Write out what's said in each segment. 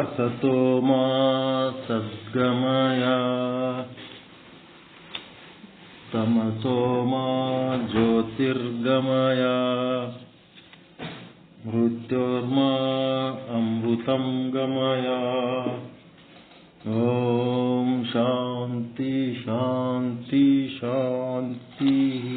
असतो मा सद्गमय तमसो मा ज्योतिर्गमय। मृत्योर्मा अमृतं गमय। ॐ शान्ति शान्ति शान्तिः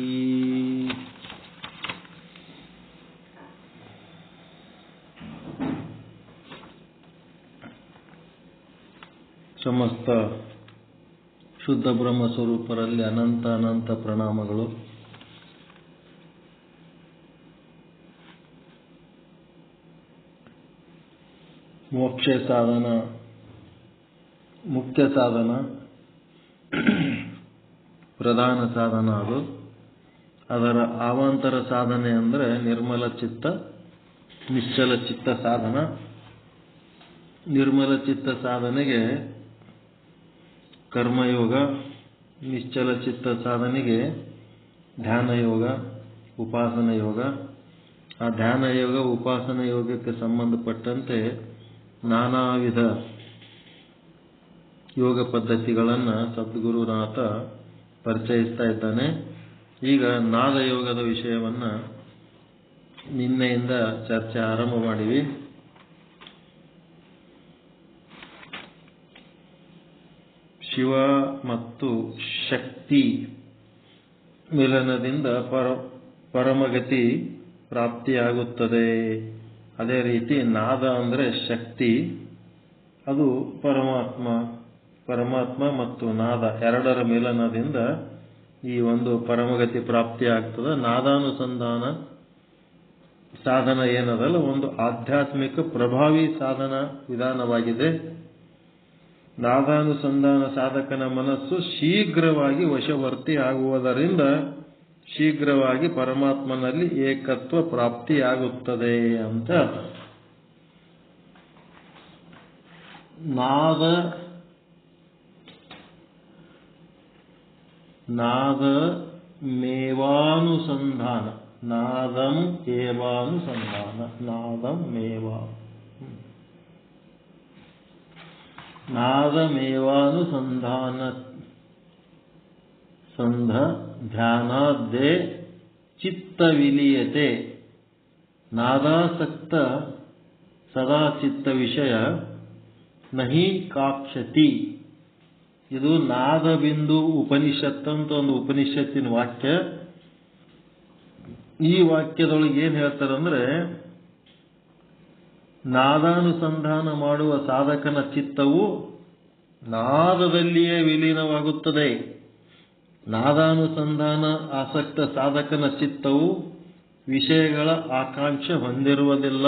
ಸಮಸ್ತ ಶುದ್ಧ ಬ್ರಹ್ಮ ಸ್ವರೂಪರಲ್ಲಿ ಅನಂತ ಅನಂತ ಪ್ರಣಾಮಗಳು. ಮೋಕ್ಷ ಸಾಧನ ಮುಖ್ಯ ಸಾಧನ, ಪ್ರಧಾನ ಸಾಧನ ಅದು. ಅದರ ಆವಾಂತರ ಸಾಧನೆ ಅಂದರೆ ನಿರ್ಮಲ ಚಿತ್ತ, ನಿಶ್ಚಲ ಚಿತ್ತ ಸಾಧನ. ನಿರ್ಮಲ ಚಿತ್ತ ಸಾಧನೆಗೆ ಕರ್ಮಯೋಗ ನಿಶ್ಚಲ ಚಿತ್ತ ಸಾಧನೆಗೆ ಧ್ಯಾನ ಯೋಗ, ಉಪಾಸನ ಯೋಗ. ಆ ಧ್ಯಾನ ಯೋಗ, ಉಪಾಸನ ಯೋಗಕ್ಕೆ ಸಂಬಂಧಪಟ್ಟಂತೆ ನಾನಾ ವಿಧ ಯೋಗ ಪದ್ಧತಿಗಳನ್ನು ಸದ್ಗುರುನಾಥ ಪರಿಚಯಿಸ್ತಾ ಇದ್ದಾನೆ. ಈಗ ನಾದ ಯೋಗದ ವಿಷಯವನ್ನು ನಿನ್ನೆಯಿಂದ ಚರ್ಚೆ ಆರಂಭ ಮಾಡಿವಿ. ಶಿವ ಮತ್ತು ಶಕ್ತಿ ಮಿಲನದಿಂದ ಪರ, ಪರಮಗತಿ ಪ್ರಾಪ್ತಿಯಾಗುತ್ತದೆ. ಅದೇ ರೀತಿ ನಾದ ಅಂದರೆ ಶಕ್ತಿ, ಅದು ಪರಮಾತ್ಮ ಪರಮಾತ್ಮ ಮತ್ತು ನಾದ ಎರಡರ ಮಿಲನದಿಂದ ಈ ಒಂದು ಪರಮಗತಿ ಪ್ರಾಪ್ತಿಯಾಗ್ತದೆ. ನಾದಾನುಸಂಧಾನ ಸಾಧನ ಏನದಲ್ಲ, ಒಂದು ಆಧ್ಯಾತ್ಮಿಕ ಪ್ರಭಾವಿ ಸಾಧನ ವಿಧಾನವಾಗಿದೆ. ನಾದಾನುಸಂಧಾನ ಸಾಧಕನ ಮನಸ್ಸು ಶೀಘ್ರವಾಗಿ ವಶವರ್ತಿ ಆಗುವುದರಿಂದ ಶೀಘ್ರವಾಗಿ ಪರಮಾತ್ಮನಲ್ಲಿ ಏಕತ್ವ ಪ್ರಾಪ್ತಿಯಾಗುತ್ತದೆ ಅಂತ ನಾದ ನಾದ ಮೇವಾನುಸಂಧಾನ. ನಾದಂ ಏವಾನುಸಂಧಾನ. ನಾದಂ ಮೇವಾ ನಾದಮೇವಾನುಸಂಧಾನ ಸಂಧ ಧ್ಯಾನಾದ್ದೇ ಚಿತ್ತವಿಲೀಯತೆ. ನಾದಾಸಕ್ತ ಸದಾ ಚಿತ್ತ ವಿಷಯ ನಹಿ ಕಾಕ್ಷತಿ ಇದು ನಾದಬಿಂದು ಉಪನಿಷತ್ ಅಂತ ಒಂದು ಉಪನಿಷತ್ತಿನ ವಾಕ್ಯ. ಈ ವಾಕ್ಯದೊಳಗೆ ಏನು ಹೇಳ್ತಾರಂದ್ರೆ ನಾದಾನುಸಂಧಾನ ಮಾಡುವ ಸಾಧಕನ ಚಿತ್ತವು ನಾದದಲ್ಲಿಯೇ ವಿಲೀನವಾಗುತ್ತದೆ. ನಾದಾನುಸಂಧಾನ ಆಸಕ್ತ ಸಾಧಕನ ಚಿತ್ತವು ವಿಷಯಗಳ ಆಕಾಂಕ್ಷೆ ಹೊಂದಿರುವುದಿಲ್ಲ.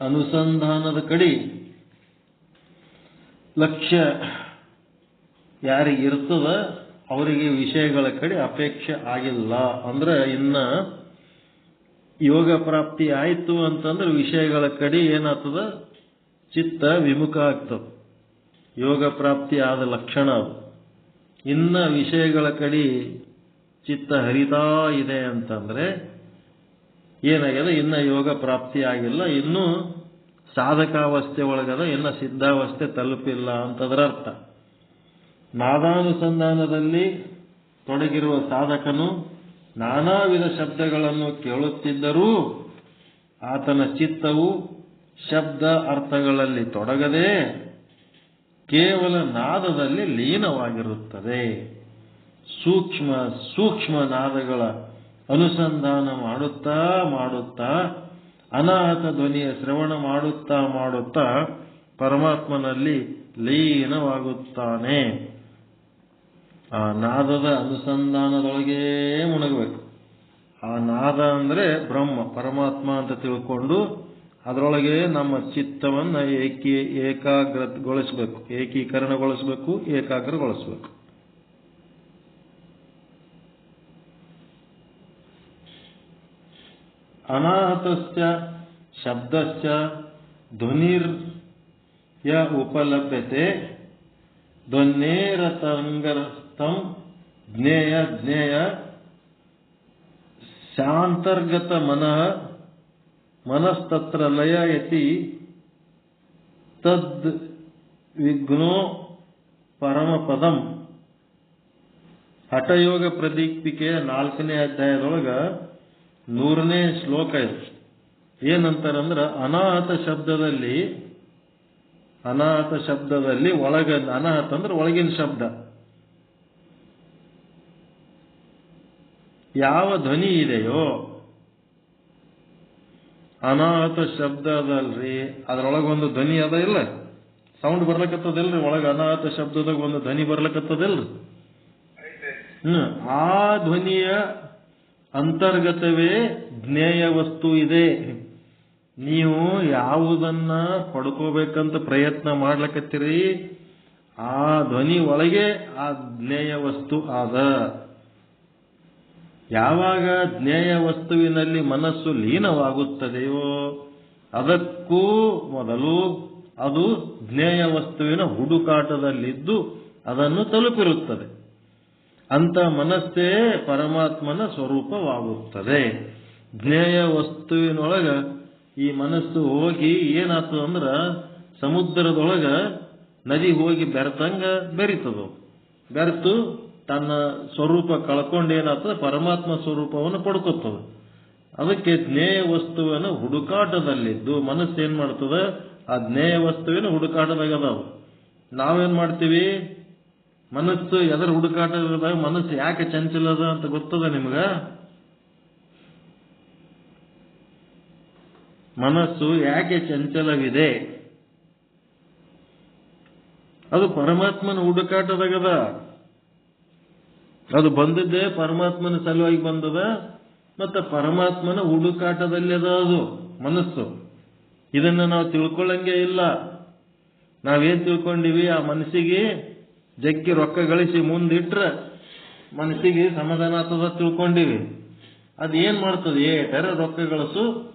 ಅನುಸಂಧಾನದ ಕಡೆ ಲಕ್ಷ್ಯ ಯಾರಿಗಿರ್ತದ ಅವರಿಗೆ ವಿಷಯಗಳ ಕಡೆ ಅಪೇಕ್ಷೆ ಆಗಿಲ್ಲ. ಅಂದ್ರೆ ಇನ್ನ ಯೋಗ ಪ್ರಾಪ್ತಿ ಆಯಿತು ಅಂತಂದ್ರೆ ವಿಷಯಗಳ ಕಡೆ ಏನಾಗ್ತದ? ಚಿತ್ತ ವಿಮುಖ ಆಗ್ತದೆ. ಯೋಗ ಪ್ರಾಪ್ತಿ ಆದ ಲಕ್ಷಣ ಅದು. ಇನ್ನ ವಿಷಯಗಳ ಕಡೆ ಚಿತ್ತ ಹರಿತಾ ಇದೆ ಅಂತಂದ್ರೆ ಏನಾಗ್ಯದ? ಇನ್ನ ಯೋಗ ಪ್ರಾಪ್ತಿ ಆಗಿಲ್ಲ. ಇನ್ನು ಸಾಧಕಾವಸ್ಥೆ ಒಳಗದ, ಇನ್ನ ಸಿದ್ಧಾವಸ್ಥೆ ತಲುಪಿಲ್ಲ ಅಂತದರ ಅರ್ಥ. ನಾದಾನುಸಂಧಾನದಲ್ಲಿ ತೊಡಗಿರುವ ಸಾಧಕನು ನಾನಾ ವಿಧ ಶಬ್ದಗಳನ್ನು ಕೇಳುತ್ತಿದ್ದರೂ ಆತನ ಚಿತ್ತವು ಶಬ್ದ ಅರ್ಥಗಳಲ್ಲಿ ತೊಡಗದೆ ಕೇವಲ ನಾದದಲ್ಲಿ ಲೀನವಾಗಿರುತ್ತದೆ. ಸೂಕ್ಷ್ಮ ಸೂಕ್ಷ್ಮ ನಾದಗಳ ಅನುಸಂಧಾನ ಮಾಡುತ್ತಾ ಮಾಡುತ್ತಾ, ಅನಾಹತ ಧ್ವನಿಯ ಶ್ರವಣ ಮಾಡುತ್ತಾ ಮಾಡುತ್ತಾ ಪರಮಾತ್ಮನಲ್ಲಿ ಲೀನವಾಗುತ್ತಾನೆ. ಆ ನಾದದ ಅನುಸಂಧಾನದೊಳಗೇ ಮುಣಗಬೇಕು. ಆ ನಾದ ಅಂದ್ರೆ ಬ್ರಹ್ಮ, ಪರಮಾತ್ಮ ಅಂತ ತಿಳ್ಕೊಂಡು ಅದರೊಳಗೆ ನಮ್ಮ ಚಿತ್ತವನ್ನು ಏಕೀ, ಏಕಾಗ್ರಗೊಳಿಸಬೇಕು. ಏಕೀಕರಣಗೊಳಿಸಬೇಕು, ಏಕಾಗ್ರಗೊಳಿಸಬೇಕು. ಅನಾಹತಸ್ಯ ಶಬ್ದಸ್ಯ, ಧ್ವನಿರ್ ಯ ಉಪಲಭ್ಯತೆ ಧ್ವನ್ನೇರತರಂಗಸ್ಥಂ ಜ್ಞೇಯ ಜ್ಞೇಯ ಶಾಂತರ್ಗತ ಮನಃ ಮನಸ್ತತ್ರ ಲಯಯತಿ ತದ್ ವಿಘ್ನೋ ಪರಮಪದಂ ಹಠಯೋಗ ಪ್ರದೀಪಿಕೆಯ ನಾಲ್ಕನೇ ಅಧ್ಯಾಯದೊಳಗ ನೂರನೇ ಶ್ಲೋಕ ಇದೆ. ಏನಂತಾರಂದ್ರ ಅನಾಹತ ಶಬ್ದದಲ್ಲಿ ಅನಾಹತ ಶಬ್ದದಲ್ಲಿ ಒಳಗ, ಅನಾಹತ ಅಂದ್ರೆ ಒಳಗಿನ ಶಬ್ದ. ಯಾವ ಧ್ವನಿ ಇದೆಯೋ ಅನಾಹತ ಶಬ್ದ ಅದಲ್ರಿ. ಒಂದು ಧ್ವನಿ ಅದ ಇಲ್ಲ. ಸೌಂಡ್ ಬರ್ಲಕತ್ತದಿಲ್ರಿ, ಒಳಗೆ ಅನಾಹತ ಶಬ್ದದಾಗ ಒಂದು ಧ್ವನಿ ಬರ್ಲಕತ್ತದಿಲ್ರಿ. ಹ್ಮ್, ಆ ಧ್ವನಿಯ ಅಂತರ್ಗತವೇ ಜ್ಞೇಯ ವಸ್ತು ಇದೆ. ನೀವು ಯಾವುದನ್ನ ಪಡ್ಕೋಬೇಕಂತ ಪ್ರಯತ್ನ ಮಾಡ್ಲಕತ್ತೀರಿ, ಆ ಧ್ವನಿ ಒಳಗೆ ಆ ಜ್ಞೇಯ ವಸ್ತು ಆದ. ಯಾವಾಗ ಜ್ಞೇಯ ವಸ್ತುವಿನಲ್ಲಿ ಮನಸ್ಸು ಲೀನವಾಗುತ್ತದೆಯೋ ಅದಕ್ಕೂ ಮೊದಲು ಅದು ಜ್ಞೇಯ ವಸ್ತುವಿನ ಹುಡುಕಾಟದಲ್ಲಿದ್ದು ಅದನ್ನು ತಲುಪಿರುತ್ತದೆ. ಅಂತ ಮನಸ್ಸೇ ಪರಮಾತ್ಮನ ಸ್ವರೂಪವಾಗುತ್ತದೆ. ಜ್ಞೇಯ ವಸ್ತುವಿನೊಳಗ ಈ ಮನಸ್ಸು ಹೋಗಿ ಏನಾಗ್ತದಂದ್ರ ಸಮುದ್ರದೊಳಗ ನದಿ ಹೋಗಿ ಬೆರೆತಂಗ ಬೆರಿತದು. ಬೆರೆತು ತನ್ನ ಸ್ವರೂಪ ಕಳ್ಕೊಂಡು ಏನಾಗ್ತದೆ ಪರಮಾತ್ಮ ಸ್ವರೂಪವನ್ನು ಪಡ್ಕೊತದೆ ಅದಕ್ಕೆ ಜ್ಞೇಯ ವಸ್ತುವಿನ ಹುಡುಕಾಟದಲ್ಲಿದ್ದು ಮನಸ್ಸು ಏನ್ ಮಾಡ್ತದ? ಆ ಜ್ಞೇಯ ವಸ್ತುವಿನ ಹುಡುಕಾಟದಾಗ ಅದಾವ. ನಾವೇನ್ ಮಾಡ್ತೀವಿ? ಮನಸ್ಸು ಎದರ ಹುಡುಕಾಟದಾಗ ಮನಸ್ಸು ಯಾಕೆ ಚಂಚಲದ ಅಂತ ಗೊತ್ತದ ನಿಮ್ಗ? ಮನಸ್ಸು ಯಾಕೆ ಚಂಚಲವಿದೆ? ಅದು ಪರಮಾತ್ಮನ ಹುಡುಕಾಟದಾಗದ ಅದು ಬಂದದ್ದೇ ಪರಮಾತ್ಮನ ಸಲುವಾಗಿ ಬಂದದ, ಮತ್ತೆ ಪರಮಾತ್ಮನ ಹುಡುಕಾಟದಲ್ಲಿ ಅದ ಅದು, ಮನಸ್ಸು. ಇದನ್ನ ನಾವು ತಿಳ್ಕೊಳ್ಳಂಗೆ ಇಲ್ಲ. ನಾವೇನ್ ತಿಳ್ಕೊಂಡಿವಿ? ಆ ಮನಸ್ಸಿಗೆ ಜಗ್ಗಿ ರೊಕ್ಕ ಗಳಿಸಿ ಮುಂದಿಟ್ರ ಮನಸ್ಸಿಗೆ ಸಮಾಧಾನ ಆಗ್ತದ ತಿಳ್ಕೊಂಡಿವಿ. ಅದು ಏನ್ ಮಾಡ್ತದೆ? ಏಟರ ರೊಕ್ಕ ಗಳಿಸು.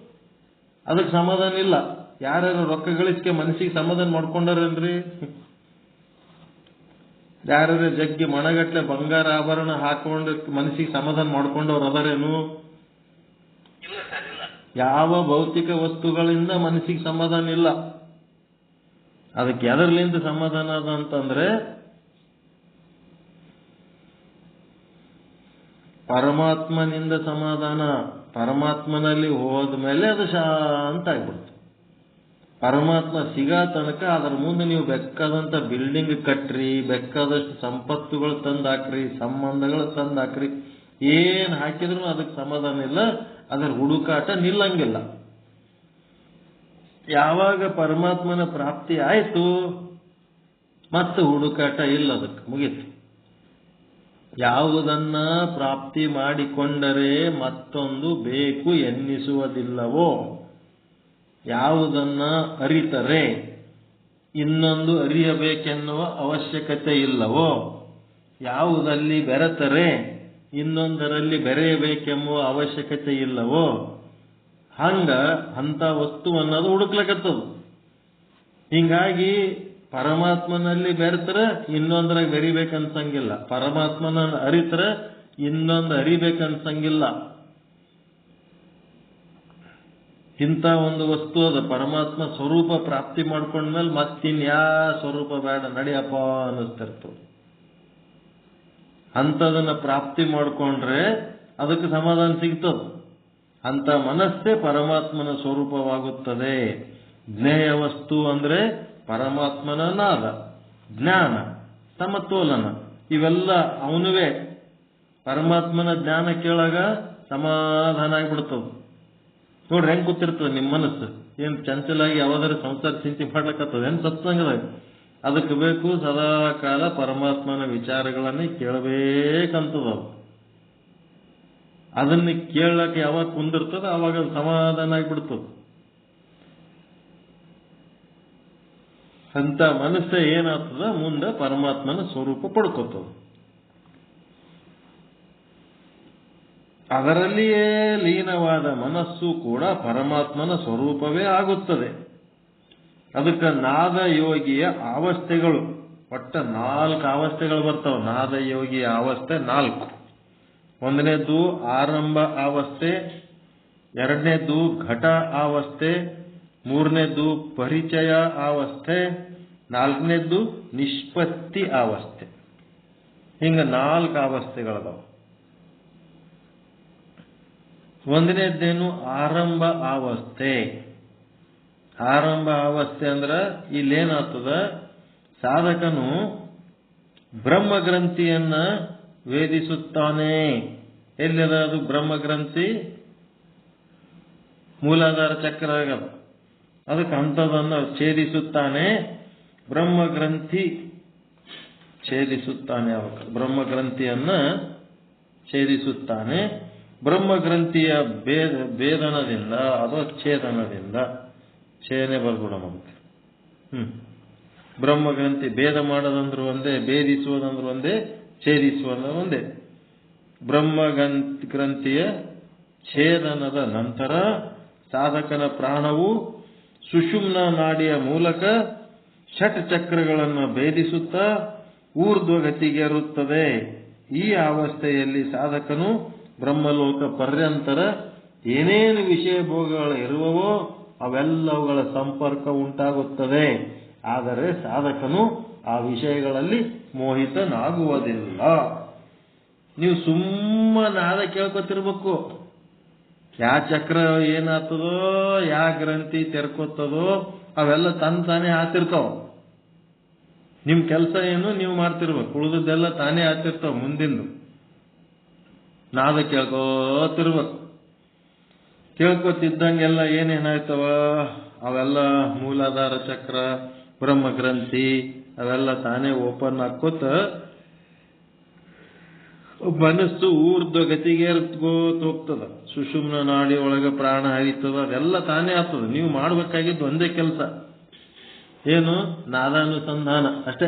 ಅದಕ್ಕೆ ಸಮಾಧಾನ ಇಲ್ಲ. ಯಾರ್ಯಾರು ರೊಕ್ಕ ಗಳಿಸ್ಕೆ ಮನಸ್ಸಿಗೆ ಸಮಾಧಾನ ಮಾಡ್ಕೊಂಡಾರೇನ್ರಿ? ಯಾರ್ಯಾರು ಜಗ್ಗಿ ಮಣಗಟ್ಲೆ ಬಂಗಾರ ಆಭರಣ ಹಾಕೊಂಡು ಮನಸ್ಸಿಗೆ ಸಮಾಧಾನ ಮಾಡ್ಕೊಂಡವ್ರು ಅದರೇನು? ಯಾವ ಭೌತಿಕ ವಸ್ತುಗಳಿಂದ ಮನಸ್ಸಿಗೆ ಸಮಾಧಾನ ಇಲ್ಲ. ಅದಕ್ಕೆ ಎದರ್ಲಿಂದ ಸಮಾಧಾನ ಅದ ಅಂತಂದ್ರೆ ಪರಮಾತ್ಮನಿಂದ ಸಮಾಧಾನ ಪರಮಾತ್ಮನಲ್ಲಿ ಹೋದ ಮೇಲೆ ಅದು ಶಾಂತ ಆಗ್ಬಿಡ್ತು ಪರಮಾತ್ಮ ಸಿಗೋ ತನಕ ಅದರ ಮುಂದೆ ನೀವು ಬೇಕಾದಂತ ಬಿಲ್ಡಿಂಗ್ ಕಟ್ಟ್ರಿ, ಬೇಕಾದಷ್ಟು ಸಂಪತ್ತುಗಳು ತಂದಾಕ್ರಿ, ಸಂಬಂಧಗಳು ತಂದಾಕ್ರಿ, ಏನ್ ಹಾಕಿದ್ರು ಅದಕ್ಕೆ ಸಮಾಧಾನ ಇಲ್ಲ, ಅದರ ಹುಡುಕಾಟ ನಿಲ್ಲಂಗಿಲ್ಲ. ಯಾವಾಗ ಪರಮಾತ್ಮನ ಪ್ರಾಪ್ತಿ ಆಯಿತು, ಮತ್ತೆ ಹುಡುಕಾಟ ಇಲ್ಲ ಅದಕ್ಕೆ, ಮುಗೀತು. ಯಾವುದನ್ನ ಪ್ರಾಪ್ತಿ ಮಾಡಿಕೊಂಡರೆ ಮತ್ತೊಂದು ಬೇಕು ಎನ್ನಿಸುವುದಿಲ್ಲವೋ? ಯಾವುದನ್ನ ಅರಿತರೆ, ಇನ್ನೊಂದು ಅರಿಯಬೇಕೆನ್ನುವ ಅವಶ್ಯಕತೆ ಇಲ್ಲವೋ, ಯಾವುದಲ್ಲಿ ಬೆರೆತರೆ, ಇನ್ನೊಂದರಲ್ಲಿ ಬೆರೆಯಬೇಕೆಂಬುವ ಅವಶ್ಯಕತೆ ಇಲ್ಲವೋ, ಹಂಗ ಅಂತ ವಸ್ತು ಅನ್ನೋದು ಹುಡುಕ್ಲಕತ್ತದು. ಹೀಗಾಗಿ ಪರಮಾತ್ಮನಲ್ಲಿ ಬೆರೆತರೆ, ಇನ್ನೊಂದ್ರಾಗ ಬೆರಿಬೇಕನ್ಸಂಗಿಲ್ಲ. ಪರಮಾತ್ಮನ ಅರಿತರೆ, ಇನ್ನೊಂದು ಅರಿಬೇಕನ್ಸಂಗಿಲ್ಲ. ಇಂಥ ಒಂದು ವಸ್ತು ಅದ ಪರಮಾತ್ಮ ಸ್ವರೂಪ ಪ್ರಾಪ್ತಿ ಮಾಡ್ಕೊಂಡ್ಮೇಲೆ ಮತ್ತಿನ್ಯಾ ಸ್ವರೂಪ ಬೇಡ, ನಡಿಯಪ್ಪ ಅನ್ನಿಸ್ತಿರ್ತದೆ ಅಂಥದನ್ನ ಪ್ರಾಪ್ತಿ ಮಾಡ್ಕೊಂಡ್ರೆ ಅದಕ್ಕೆ ಸಮಾಧಾನ ಸಿಗ್ತದೆ. ಅಂತ ಮನಸ್ಸೇ ಪರಮಾತ್ಮನ ಸ್ವರೂಪವಾಗುತ್ತದೆ. ಜ್ಞೇಯ ವಸ್ತು ಅಂದ್ರೆ ಪರಮಾತ್ಮನ ನಾದ, ಜ್ಞಾನ, ಸಮತೋಲನ, ಇವೆಲ್ಲ ಅವನುವೇ. ಪರಮಾತ್ಮನ ಜ್ಞಾನ ಕೇಳಾಗ ಸಮಾಧಾನ ಆಗ್ಬಿಡ್ತದ. ನೋಡ್ರಿ, ಹೆಂಗ್ ಗೊತ್ತಿರ್ತದೆ ನಿಮ್ ಮನಸ್ಸು? ಏನ್ ಚಂಚಲಾಗಿ ಯಾವ್ದಾರ ಸಂಸಾರ ಚಿಂತೆ ಮಾಡ್ಲಕತ್ತದ ಏನ್ ಸತ್ಸಂಗದಾಗ ಅದಕ್ಕೆ ಬೇಕು ಸದಾ ಕಾಲ ಪರಮಾತ್ಮನ ವಿಚಾರಗಳನ್ನ ಕೇಳಬೇಕಂತದ ಅದು. ಅದನ್ನ ಕೇಳಕ್ ಯಾವಾಗ ಕುಂದಿರ್ತದ ಅವಾಗ ಸಮಾಧಾನ ಆಗ್ಬಿಡ್ತದ. ಅಂತ ಮನಸ್ಸೇ ಏನಾಗ್ತದ? ಮುಂದೆ ಪರಮಾತ್ಮನ ಸ್ವರೂಪ ಪಡ್ಕೋತದ. ಅದರಲ್ಲಿಯೇ ಲೀನವಾದ ಮನಸ್ಸು ಕೂಡ ಪರಮಾತ್ಮನ ಸ್ವರೂಪವೇ ಆಗುತ್ತದೆ. ಅದಕ್ಕೆ ನಾದ ಯೋಗಿಯ ಅವಸ್ಥೆಗಳು ಒಟ್ಟ ನಾಲ್ಕು ಅವಸ್ಥೆಗಳು ಬರ್ತವೆ. ನಾದ ಯೋಗಿಯ ಅವಸ್ಥೆ ನಾಲ್ಕು. ಒಂದನೇದ್ದು ಆರಂಭ ಅವಸ್ಥೆ, ಎರಡನೇದ್ದು ಘಟ ಅವಸ್ಥೆ, ಮೂರನೇದ್ದು ಪರಿಚಯ ಅವಸ್ಥೆ, ನಾಲ್ಕನೇದ್ದು ನಿಷ್ಪತ್ತಿ ಅವಸ್ಥೆ. ಹಿಂಗ ನಾಲ್ಕು ಅವಸ್ಥೆಗಳದಾವ. ಒಂದನೇದ್ದೇನು ಆರಂಭ ಅವಸ್ಥೆ. ಆರಂಭ ಅವಸ್ಥೆ ಅಂದ್ರ ಇಲ್ಲೇನಾಗ್ತದ? ಸಾಧಕನು ಬ್ರಹ್ಮಗ್ರಂಥಿಯನ್ನ ವೇದಿಸುತ್ತಾನೆ. ಎಲ್ಲಿದ ಅದು ಬ್ರಹ್ಮಗ್ರಂಥಿ? ಮೂಲಾಧಾರ ಚಕ್ರ ಆಗದ ಅದಕ್ಕೆ ಅಂಥದನ್ನು ಛೇದಿಸುತ್ತಾನೆ. ಬ್ರಹ್ಮಗ್ರಂಥಿ ಛೇದಿಸುತ್ತಾನೆ ಅವಾಗ ಬ್ರಹ್ಮಗ್ರಂಥಿಯನ್ನ ಛೇದಿಸುತ್ತಾನೆ. ಬ್ರಹ್ಮಗ್ರಂಥಿಯ ಭೇದ ಭೇದನದಿಂದ ಅಥವಾ ಛೇದನದಿಂದ, ಛೇದನೆ ಬರ್ಬಿಡಮಂತೆ ಹ್ಞೂ ಹ್ಮ್. ಬ್ರಹ್ಮಗ್ರಂಥಿ ಭೇದ ಮಾಡೋದಂದ್ರೆ ಒಂದೇ, ಭೇದಿಸುವುದಂದ್ರೆ ಒಂದೇ, ಛೇದಿಸುವುದಂದ್ರೆ ಒಂದೇ. ಬ್ರಹ್ಮಗ್ರಂಥ ಗ್ರಂಥಿಯ ಛೇದನದ ನಂತರ ಸಾಧಕನ ಪ್ರಾಣವು ಸುಷುಮ್ನ ನಾಡಿಯ ಮೂಲಕ ಷಟ್ ಚಕ್ರಗಳನ್ನು ಭೇದಿಸುತ್ತಾ ಊರ್ಧ್ವಗತಿಗೆರುತ್ತದೆ. ಈ ಅವಸ್ಥೆಯಲ್ಲಿ ಸಾಧಕನು ಬ್ರಹ್ಮಲೋಕ ಪರ್ಯಂತರ ಏನೇನು ವಿಷಯ ಭೋಗಗಳು ಇರುವವೋ ಅವೆಲ್ಲವುಗಳ ಸಂಪರ್ಕ ಉಂಟಾಗುತ್ತದೆ. ಆದರೆ ಸಾಧಕನು ಆ ವಿಷಯಗಳಲ್ಲಿ ಮೋಹಿತನಾಗುವುದಿಲ್ಲ. ನೀವು ಸುಮ್ಮ ನಾದ ಕೇಳ್ಕೊತಿರ್ಬೇಕು. ಯಾ ಚಕ್ರ ಏನಾಗ್ತದೋ, ಯಾ ಗ್ರಂಥಿ ತೆರ್ಕೋತದೋ ಅವೆಲ್ಲ ತನ್ ತಾನೇ ಆತಿರ್ತಾವ ನಿಮ್ ಕೆಲಸ ಏನು, ನೀವು ಮಾಡ್ತಿರ್ಬೇಕು. ಉಳಿದದ್ದೆಲ್ಲ ತಾನೇ ಆತಿರ್ತಾವ ಮುಂದಿಂದು. ನಾದ ಕೇಳ್ಕೋತಿರ್ಬೇಕು ಕೇಳ್ಕೊತಿದ್ದಂಗೆಲ್ಲ ಏನೇನಾಯ್ತವ? ಅವೆಲ್ಲ ಮೂಲಾಧಾರ ಚಕ್ರ ಬ್ರಹ್ಮ ಗ್ರಂಥಿ ಅವೆಲ್ಲ ತಾನೇ ಓಪನ್ ಹಾಕೋತ ಮನಸ್ಸು ಊರ್ಧ್ವ ಗತಿಗೆ ಹೋಗ್ತದ. ಸುಷುಮ್ನ ನಾಡಿ ಒಳಗೆ ಪ್ರಾಣ ಹರಿತದ ಅದೆಲ್ಲ ತಾನೇ ಆಗ್ತದ. ನೀವು ಮಾಡ್ಬೇಕಾಗಿದ್ದು ಒಂದೇ ಕೆಲಸ. ಏನು? ನಾದಾನುಸಂಧಾನ. ಅಷ್ಟೇ.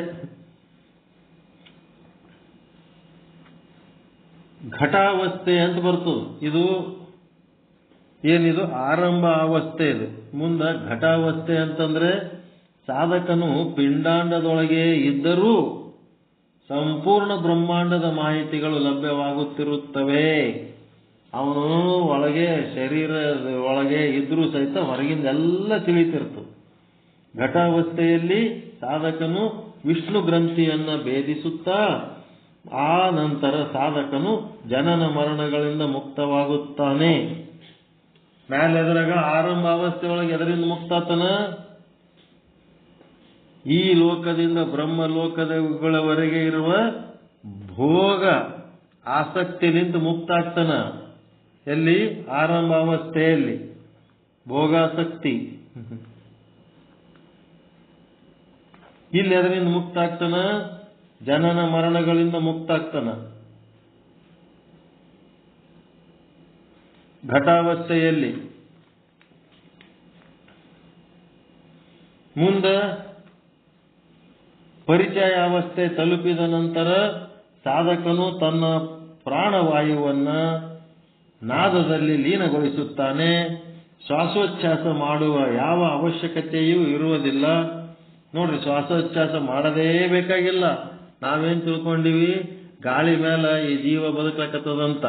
ಘಟಾವಸ್ಥೆ ಅಂತ ಬರ್ತದೆ. ಇದು ಏನಿದು? ಆರಂಭ ಅವಸ್ಥೆ ಇದು. ಮುಂದೆ ಘಟಾವಸ್ಥೆ ಅಂತಂದ್ರೆ ಸಾಧಕನು ಪಿಂಡಾಂಡದೊಳಗೆ ಇದ್ದರೂ ಸಂಪೂರ್ಣ ಬ್ರಹ್ಮಾಂಡದ ಮಾಹಿತಿಗಳು ಲಭ್ಯವಾಗುತ್ತಿರುತ್ತವೆ. ಅವನು ಒಳಗೆ, ಶರೀರದ ಒಳಗೆ ಇದ್ರೂ ಸಹಿತ ಹೊರಗಿಂದ ಎಲ್ಲ ತಿಳಿತಿರ್ತದೆ. ಘಟಾವಸ್ಥೆಯಲ್ಲಿ ಸಾಧಕನು ವಿಷ್ಣು ಗ್ರಂಥಿಯನ್ನ ಭೇದಿಸುತ್ತಾ ಆ ನಂತರ ಸಾಧಕನು ಜನನ ಮರಣಗಳಿಂದ ಮುಕ್ತವಾಗುತ್ತಾನೆ. ಮ್ಯಾಲೆದ್ರಾಗ ಆರಂಭ ಅವಸ್ಥೆ ಒಳಗೆ ಎದರಿಂದ ಮುಕ್ತಾತನ? ಈ ಲೋಕದಿಂದ ಬ್ರಹ್ಮ ಲೋಕದಗಳವರೆಗೆ ಇರುವ ಭೋಗ ಆಸಕ್ತಿಲಿಂದ ಮುಕ್ತಾಗ್ತಾನ? ಎಲ್ಲಿ? ಆರಂಭ ಅವಸ್ಥೆಯಲ್ಲಿ. ಭೋಗಾಸಕ್ತಿ. ಇಲ್ಲಿ ಅದರಿಂದ ಮುಕ್ತ ಆಗ್ತಾನ ಜನನ ಮರಣಗಳಿಂದ ಮುಕ್ತಾಗ್ತಾನ. ಘಟಾವಸ್ಥೆಯಲ್ಲಿ. ಮುಂದ ಪರಿಚಯ ಅವಸ್ಥೆ ತಲುಪಿದ ನಂತರ ಸಾಧಕನು ತನ್ನ ಪ್ರಾಣವಾಯುವನ್ನ ನಾದದಲ್ಲಿ ಲೀನಗೊಳಿಸುತ್ತಾನೆ. ಶ್ವಾಸೋಚ್ಛಾಸ ಮಾಡುವ ಯಾವ ಅವಶ್ಯಕತೆಯೂ ಇರುವುದಿಲ್ಲ. ನೋಡ್ರಿ ಶ್ವಾಸೋಚ್ಛಾಸ ಮಾಡದೇ ಬೇಕಾಗಿಲ್ಲ. ನಾವೇನ್ ತಿಳ್ಕೊಂಡಿವಿ? ಗಾಳಿ ಮೇಲೆ ಈ ಜೀವ ಬದುಕಕತ್ತದಂತ.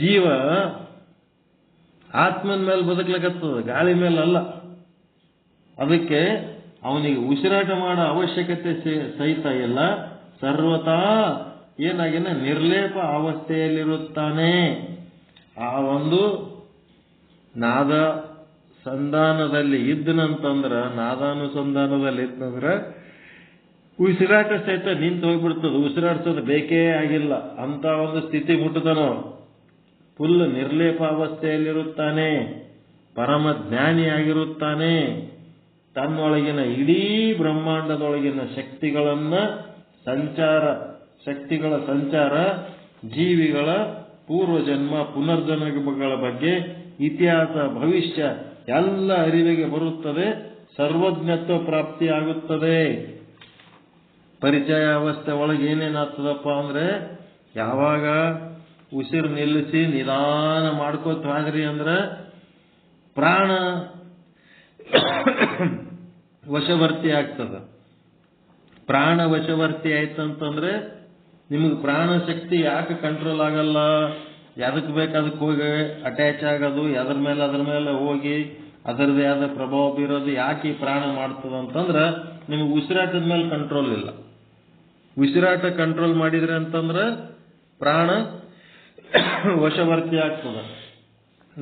ಜೀವ ಆತ್ಮನ ಮೇಲೆ ಬದುಕಲಕತ್ತದ, ಗಾಳಿ ಮೇಲೆ ಅಲ್ಲ. ಅದಕ್ಕೆ ಅವನಿಗೆ ಉಸಿರಾಟ ಮಾಡೋ ಅವಶ್ಯಕತೆ ಸಹಿತ ಇಲ್ಲ. ಸರ್ವತಾ ಏನಾಗಿನ ನಿರ್ಲೇಪ ಅವಸ್ಥೆಯಲ್ಲಿರುತ್ತಾನೆ. ಆ ಒಂದು ನಾದ ಸಂಧಾನದಲ್ಲಿ ಇದ್ದನಂತಂದ್ರ ನಾದಾನುಸಂಧಾನದಲ್ಲಿ ಇದ್ನಂದ್ರ ಉಸಿರಾಟ ಸಹಿತ ನಿಂತು ಹೋಗ್ಬಿಡ್ತದೆ. ಉಸಿರಾಡ್ಸೋದು ಬೇಕೇ ಆಗಿಲ್ಲ. ಅಂತ ಒಂದು ಸ್ಥಿತಿ ಮುಟ್ಟದನು. ಫುಲ್ ನಿರ್ಲೇಪ ಅವಸ್ಥೆಯಲ್ಲಿರುತ್ತಾನೆ. ಪರಮ ಜ್ಞಾನಿಯಾಗಿರುತ್ತಾನೆ. ತನ್ನೊಳಗಿನ ಇಡೀ ಬ್ರಹ್ಮಾಂಡದೊಳಗಿನ ಶಕ್ತಿಗಳನ್ನ ಸಂಚಾರ, ಶಕ್ತಿಗಳ ಸಂಚಾರ, ಜೀವಿಗಳ ಪೂರ್ವಜನ್ಮ, ಪುನರ್ಜನ್ಮಗಳ ಬಗ್ಗೆ ಇತಿಹಾಸ, ಭವಿಷ್ಯ ಎಲ್ಲ ಅರಿವಿಗೆ ಬರುತ್ತದೆ. ಸರ್ವಜ್ಞತ್ವ ಪ್ರಾಪ್ತಿಯಾಗುತ್ತದೆ. ಪರಿಚಯ ಅವಸ್ಥೆ ಒಳಗೆ ಏನೇನಾಗ್ತದಪ್ಪ ಅಂದ್ರೆ ಯಾವಾಗ ಉಸಿರು ನಿಲ್ಲಿಸಿ ನಿಧಾನ ಮಾಡ್ಕೋತ ಅಂದ್ರೆ ಪ್ರಾಣ ವಶವರ್ತಿ ಆಗ್ತದ. ಪ್ರಾಣ ವಶವರ್ತಿ ಆಯ್ತಂತಂದ್ರೆ ನಿಮಗೆ ಪ್ರಾಣ ಶಕ್ತಿ ಯಾಕೆ ಕಂಟ್ರೋಲ್ ಆಗಲ್ಲ? ಎದಕ್ಕೆ ಬೇಕು ಅದಕ್ಕೆ ಹೋಗಿ ಅಟ್ಯಾಚ್ ಆಗೋದು ಎದ್ರ ಮೇಲೆ ಅದ್ರ ಮೇಲೆ ಹೋಗಿ ಅದರದೇ ಆದ ಪ್ರಭಾವ ಬೀರೋದು ಯಾಕೆ ಪ್ರಾಣ ಮಾಡ್ತದ ಅಂತಂದ್ರೆ ನಿಮಗೆ ಉಸಿರಾಟದ ಮೇಲೆ ಕಂಟ್ರೋಲ್ ಇಲ್ಲ. ಉಸಿರಾಟ ಕಂಟ್ರೋಲ್ ಮಾಡಿದ್ರೆ ಅಂತಂದ್ರೆ ಪ್ರಾಣ ವಶವರ್ತಿ ಆಗ್ತದ.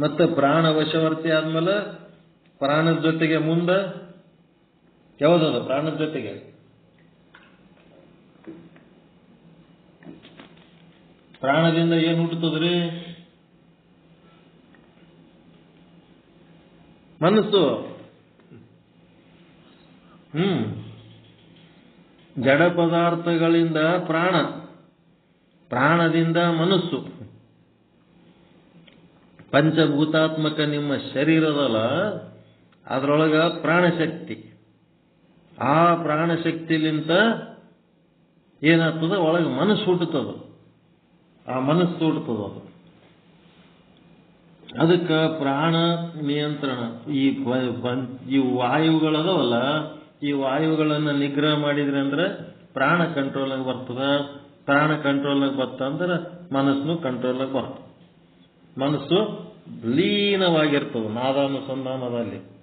ಮತ್ತೆ ಪ್ರಾಣ ವಶವರ್ತಿ ಆದ್ಮೇಲೆ ಪ್ರಾಣದ ಜೊತೆಗೆ ಮುಂದೆ ಯಾವುದದು? ಪ್ರಾಣದ ಜೊತೆಗೆ? ಪ್ರಾಣದಿಂದ ಏನ್ ಹುಟ್ಟುತ್ತದ್ರಿ? ಮನಸ್ಸು. ಹ್ಮ್. ಜಡ ಪದಾರ್ಥಗಳಿಂದ ಪ್ರಾಣ, ಪ್ರಾಣದಿಂದ ಮನಸ್ಸು. ಪಂಚಭೂತಾತ್ಮಕ ನಿಮ್ಮ ಶರೀರದಲ್ಲ, ಅದರೊಳಗ ಪ್ರಾಣಶಕ್ತಿ. ಆ ಪ್ರಾಣಶಕ್ತಿಲಿಂತ ಏನಾಗ್ತದ? ಒಳಗೆ ಮನಸ್ಸು ಹುಟ್ಟುತ್ತದ. ಆ ಮನಸ್ಸು ಹುಟ್ಟುತ್ತದ ಅದು. ಅದಕ್ಕೆ ಪ್ರಾಣ ನಿಯಂತ್ರಣ. ಈ ವಾಯುಗಳದವಲ್ಲ ಈ ವಾಯುಗಳನ್ನ ನಿಗ್ರಹ ಮಾಡಿದ್ರೆ ಅಂದ್ರೆ ಪ್ರಾಣ ಕಂಟ್ರೋಲಾಗ ಬರ್ತದ. ಪ್ರಾಣ ಕಂಟ್ರೋಲ್ ಬತ್ತ ಅಂದ್ರೆ ಮನಸ್ಸು ಕಂಟ್ರೋಲಾಗಿ ಬರ್ತದೆ. ಮನಸ್ಸು ಲೀನವಾಗಿರ್ತದೆ ನಾದಾನುಸಂಧಾನದಲ್ಲಿ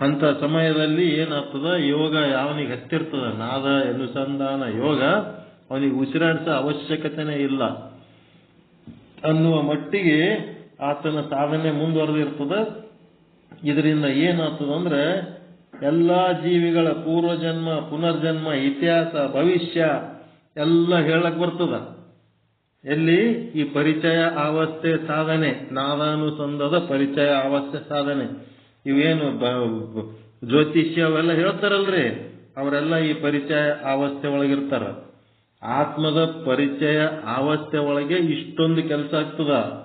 ಅಂತ ಸಮಯದಲ್ಲಿ ಏನಾಗ್ತದ? ಯೋಗ ಯಾವನಿಗೆ ಹತ್ತಿರ್ತದ? ನಾದ, ಅನುಸಂಧಾನ, ಯೋಗ ಅವನಿಗೆ ಉಸಿರಾಡಿಸೋ ಅವಶ್ಯಕತೆನೇ ಇಲ್ಲ. ಅನ್ನುವ ಮಟ್ಟಿಗೆ ಆತನ ಸಾಧನೆ ಮುಂದುವರೆದಿರ್ತದ. ಇದರಿಂದ ಏನಾಗ್ತದ ಅಂದ್ರೆ ಎಲ್ಲಾ ಜೀವಿಗಳ ಪೂರ್ವಜನ್ಮ, ಪುನರ್ಜನ್ಮ, ಇತಿಹಾಸ, ಭವಿಷ್ಯ ಎಲ್ಲ ಹೇಳಕ್ ಬರ್ತದ. ಎಲ್ಲಿ? ಈ ಪರಿಚಯ ಅವಸ್ಥೆ ಸಾಧನೆ, ನಾದಾನುಸಂಧದ ಪರಿಚಯ ಅವಸ್ಥೆ ಸಾಧನೆ. ಇವೇನು ಜ್ಯೋತಿಷ್ಯ ಅವೆಲ್ಲ ಹೇಳ್ತಾರಲ್ರಿ. ಅವರೆಲ್ಲ ಈ ಪರಿಚಯ ಅವಸ್ಥೆ ಒಳಗಿರ್ತಾರ. ಆತ್ಮದ ಪರಿಚಯ ಅವಸ್ಥೆ ಒಳಗೆ ಇಷ್ಟೊಂದು ಕೆಲಸ ಆಗ್ತದ.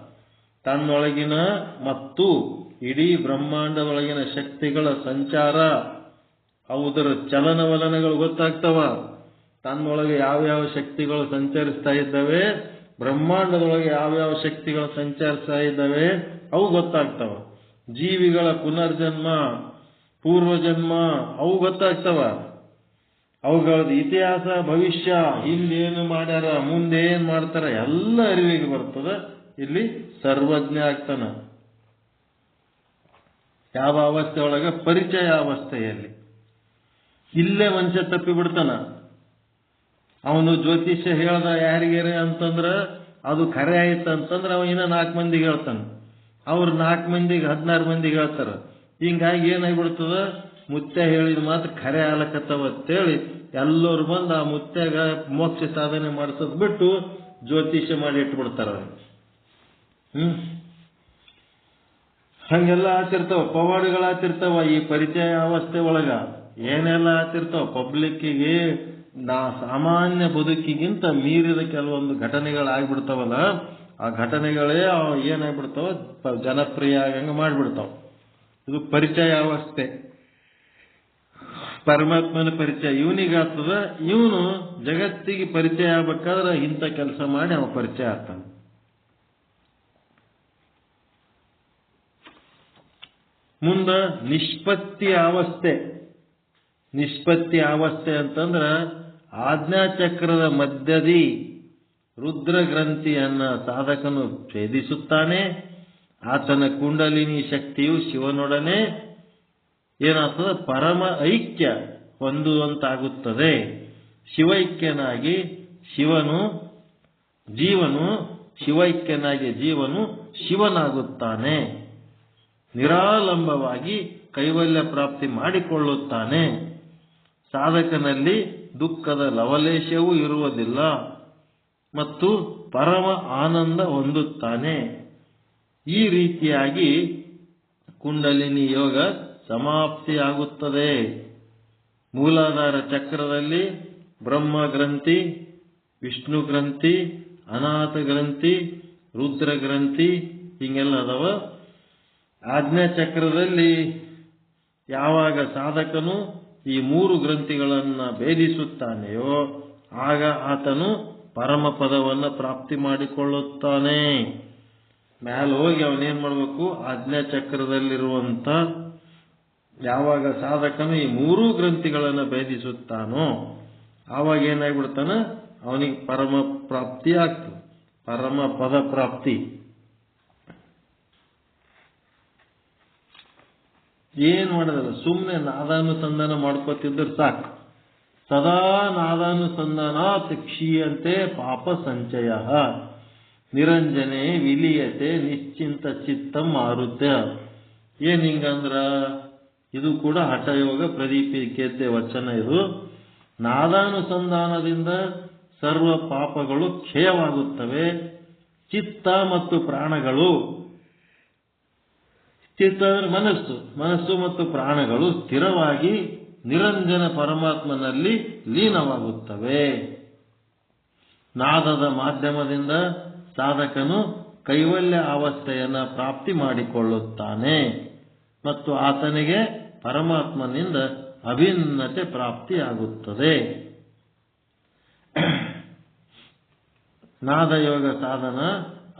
ತನ್ನೊಳಗಿನ ಮತ್ತು ಇಡೀ ಬ್ರಹ್ಮಾಂಡದೊಳಗಿನ ಶಕ್ತಿಗಳ ಸಂಚಾರ, ಅವುದರ ಚಲನವಲನಗಳು ಗೊತ್ತಾಗ್ತವ. ತನ್ನೊಳಗೆ ಯಾವ್ಯಾವ ಶಕ್ತಿಗಳು ಸಂಚರಿಸ್ತಾ ಇದ್ದಾವೆ, ಬ್ರಹ್ಮಾಂಡದೊಳಗೆ ಯಾವ್ಯಾವ ಶಕ್ತಿಗಳು ಸಂಚರಿಸ್ತಾ ಇದ್ದಾವೆ, ಅವು ಗೊತ್ತಾಗ್ತವ. ಜೀವಿಗಳ ಪುನರ್ಜನ್ಮ, ಪೂರ್ವಜನ್ಮ, ಅವು ಗೊತ್ತಾಗ್ತವ. ಅವುಗಳದ್ದು ಇತಿಹಾಸ, ಭವಿಷ್ಯ ಹಿಂದೇನು ಮಾಡ್ಯಾರ ಮುಂದೆ ಏನ್ ಮಾಡ್ತಾರ, ಎಲ್ಲ ಅರಿವಿಗೆ ಬರ್ತದ. ಇಲ್ಲಿ ಸರ್ವಜ್ಞ ಆಗ್ತಾನ. ಯಾವ ಅವಸ್ಥೆ ಒಳಗೆ ಪರಿಚಯ ಅವಸ್ಥೆಯಲ್ಲಿ. ಇಲ್ಲೇ ಮನುಷ್ಯ ತಪ್ಪಿ ಬಿಡ್ತಾನ. ಅವನು ಜ್ಯೋತಿಷ್ಯ ಹೇಳ್ದ ಯಾರಿಗೇರೆ ಅಂತಂದ್ರೆ ಅದು ಖರೆ ಆಯ್ತು ಅಂತಂದ್ರೆ ಅವ ಇನ್ನ ನಾಲ್ಕು ಮಂದಿಗೆ ಹೇಳ್ತಾನ. ಅವ್ರು ನಾಲ್ಕು ಮಂದಿಗೆ ಹದಿನಾರು ಮಂದಿಗೆ ಹೇಳ್ತಾರ. ಹಿಂಗಾಗಿ ಏನಾಗ್ಬಿಡ್ತದ? ಮುತ್ಯ ಹೇಳಿದ ಮಾತ್ರ ಖರೆ ಆಲಕತ್ತವ ಅಂತೇಳಿ ಎಲ್ಲರೂ ಬಂದು ಆ ಮುತ್ಯಾಗ ಮೋಕ್ಷ ಸಾಧನೆ ಮಾಡಿಸೋದು ಬಿಟ್ಟು ಜ್ಯೋತಿಷ್ಯ ಮಾಡಿ ಇಟ್ಬಿಡ್ತಾರ. ಹ್ಮ್? ಹಂಗೆಲ್ಲ ಆತಿರ್ತಾವ, ಪವಾಡಗಳು ಆತಿರ್ತಾವ ಈ ಪರಿಚಯ ಅವಸ್ಥೆ ಒಳಗ. ಏನೆಲ್ಲ ಆತಿರ್ತಾವ? ಪಬ್ಲಿಕ್ಕಿಗೆ, ನಾ ಸಾಮಾನ್ಯ ಬದುಕಿಗಿಂತ ಮೀರಿದ ಕೆಲವೊಂದು ಘಟನೆಗಳಾಗ್ಬಿಡ್ತಾವಲ್ಲ, ಆ ಘಟನೆಗಳೇ ಏನಾಗ್ಬಿಡ್ತಾವ? ಜನಪ್ರಿಯ ಆಗಂಗ ಮಾಡ್ಬಿಡ್ತಾವ. ಇದು ಪರಿಚಯ ಅವಸ್ಥೆ. ಪರಮಾತ್ಮನ ಪರಿಚಯ ಇವನಿಗಾಗ್ತದ ಇವನು ಜಗತ್ತಿಗೆ ಪರಿಚಯ ಆಗ್ಬೇಕಾದ್ರೆ ಇಂಥ ಕೆಲಸ ಮಾಡಿ ಅವ ಪರಿಚಯ ಆಗ್ತಾನೆ. ಮುಂದ ನಿಷ್ಪತ್ತಿ ಅವಸ್ಥೆ. ನಿಷ್ಪತ್ತಿ ಅವಸ್ಥೆ ಅಂತಂದ್ರ ಆಜ್ಞಾಚಕ್ರದ ಮಧ್ಯದಿ ರುದ್ರ ಗ್ರಂಥಿಯನ್ನ ಸಾಧಕನು ಛೇದಿಸುತ್ತಾನೆ. ಆತನ ಕುಂಡಲಿನಿ ಶಕ್ತಿಯು ಶಿವನೊಡನೆ ಏನಾಗ್ತದೆ? ಪರಮ ಐಕ್ಯ ಹೊಂದುವಂತಾಗುತ್ತದೆ. ಶಿವೈಕ್ಯನಾಗಿ ಶಿವನು, ಜೀವನು, ಶಿವೈಕ್ಯನಾಗಿ ಜೀವನು ಶಿವನಾಗುತ್ತಾನೆ. ನಿರಾಲಂಬವಾಗಿ ಕೈವಲ್ಯ ಪ್ರಾಪ್ತಿ ಮಾಡಿಕೊಳ್ಳುತ್ತಾನೆ. ಸಾಧಕನಲ್ಲಿ ದುಃಖದ ಲವಲೇಶವೂ ಇರುವುದಿಲ್ಲ ಮತ್ತು ಪರಮ ಆನಂದ ಹೊಂದುತ್ತಾನೆ. ಈ ರೀತಿಯಾಗಿ ಕುಂಡಲಿನಿ ಯೋಗ ಸಮಾಪ್ತಿಯಾಗುತ್ತದೆ. ಮೂಲಾಧಾರ ಚಕ್ರದಲ್ಲಿ ಬ್ರಹ್ಮ ಗ್ರಂಥಿ, ವಿಷ್ಣು ಗ್ರಂಥಿ, ಅನಾಥ ಗ್ರಂಥಿ, ರುದ್ರ ಗ್ರಂಥಿ, ಹಿಂಗೆಲ್ಲ ಅದಾವ. ಚಕ್ರದಲ್ಲಿ ಯಾವಾಗ ಸಾಧಕನು ಈ ಮೂರು ಗ್ರಂಥಿಗಳನ್ನು ಭೇದಿಸುತ್ತಾನೆಯೋ, ಆಗ ಆತನು ಪರಮ ಪದವನ್ನ ಪ್ರಾಪ್ತಿ ಮಾಡಿಕೊಳ್ಳುತ್ತಾನೆ. ಮ್ಯಾಲ ಹೋಗಿ ಅವನೇನ್ ಮಾಡಬೇಕು? ಆಜ್ಞಾ ಚಕ್ರದಲ್ಲಿರುವಂತ ಯಾವಾಗ ಸಾಧಕನು ಈ ಮೂರೂ ಗ್ರಂಥಿಗಳನ್ನು ಭೇದಿಸುತ್ತಾನೋ, ಆವಾಗ ಏನಾಗ್ಬಿಡ್ತಾನ? ಅವನಿಗೆ ಪರಮ ಪ್ರಾಪ್ತಿ ಆಗ್ತದೆ. ಪರಮ ಪದ ಪ್ರಾಪ್ತಿ. ಏನ್ ಮಾಡೋದಲ್ಲ ಸುಮ್ಮನೆ ನಾದಾನುಸಂಧಾನ ಮಾಡ್ಕೋತಿದ್ರೆ ಸಾಕು. ಸದಾ ನಾದಾನುಸಂಧಾನ ಕ್ಷೀಯಂತೆ ಪಾಪ ಸಂಚಯ. ನಿರಂಜನೆ ವಿಲೀಯತೆ ನಿಶ್ಚಿಂತ ಚಿತ್ತ ಮಾರುತ್ಯ. ಏನ್ ಹಿಂಗಂದ್ರ? ಇದು ಕೂಡ ಹಠಯೋಗ ಪ್ರದೀಪಿಕೆತೆ ವಚನ ಇದು. ನಾದಾನುಸಂಧಾನದಿಂದ ಸರ್ವ ಪಾಪಗಳು ಕ್ಷಯವಾಗುತ್ತವೆ. ಚಿತ್ತ ಮತ್ತು ಪ್ರಾಣಗಳು ಚಿತ್ತ ಅಂದ್ರೆ ಮನಸ್ಸು. ಮನಸ್ಸು ಮತ್ತು ಪ್ರಾಣಗಳು ಸ್ಥಿರವಾಗಿ ನಿರಂಜನ ಪರಮಾತ್ಮನಲ್ಲಿ ಲೀನವಾಗುತ್ತವೆ. ನಾದದ ಮಾಧ್ಯಮದಿಂದ ಸಾಧಕನು ಕೈವಲ್ಯ ಅವಸ್ಥೆಯನ್ನ ಪ್ರಾಪ್ತಿ ಮಾಡಿಕೊಳ್ಳುತ್ತಾನೆ ಮತ್ತು ಆತನಿಗೆ ಪರಮಾತ್ಮನಿಂದ ಅಭಿನ್ನತೆ ಪ್ರಾಪ್ತಿಯಾಗುತ್ತದೆ. ನಾದಯೋಗ ಸಾಧನ